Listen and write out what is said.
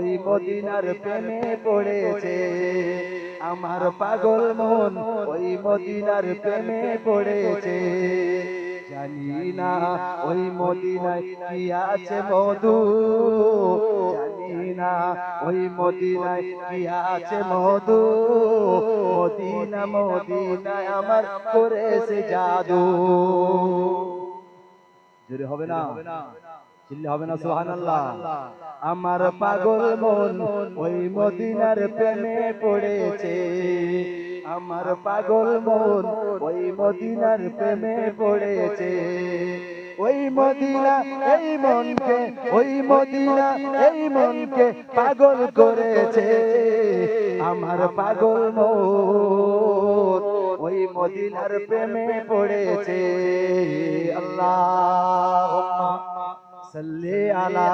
ওই মদিনার প্রেমে পড়েছে। আমার পাগল মন ওই মদিনার প্রেমে পড়েছে। জানি না ওই মদিনায় কি আছে মধু। জানি না ওই মদিনায় কি আছে মধু। মদিনা মদিনায় আমার করেছে জাদু। জোরে হবে না। চিল্লে হবে না সুবহানাল্লাহ। আমার পাগল মন ওই মদিনার প্রেমে পড়েছে। আমার পাগল মন ওই মদিনার প্রেমে পড়েছে। ওই মদিনা এই মনকে ওই মদিনা এই মনকে পাগল করেছে। আমার পাগল মন ওই মদিনার প্রেমে পড়েছে। আল্লাহ। salli ala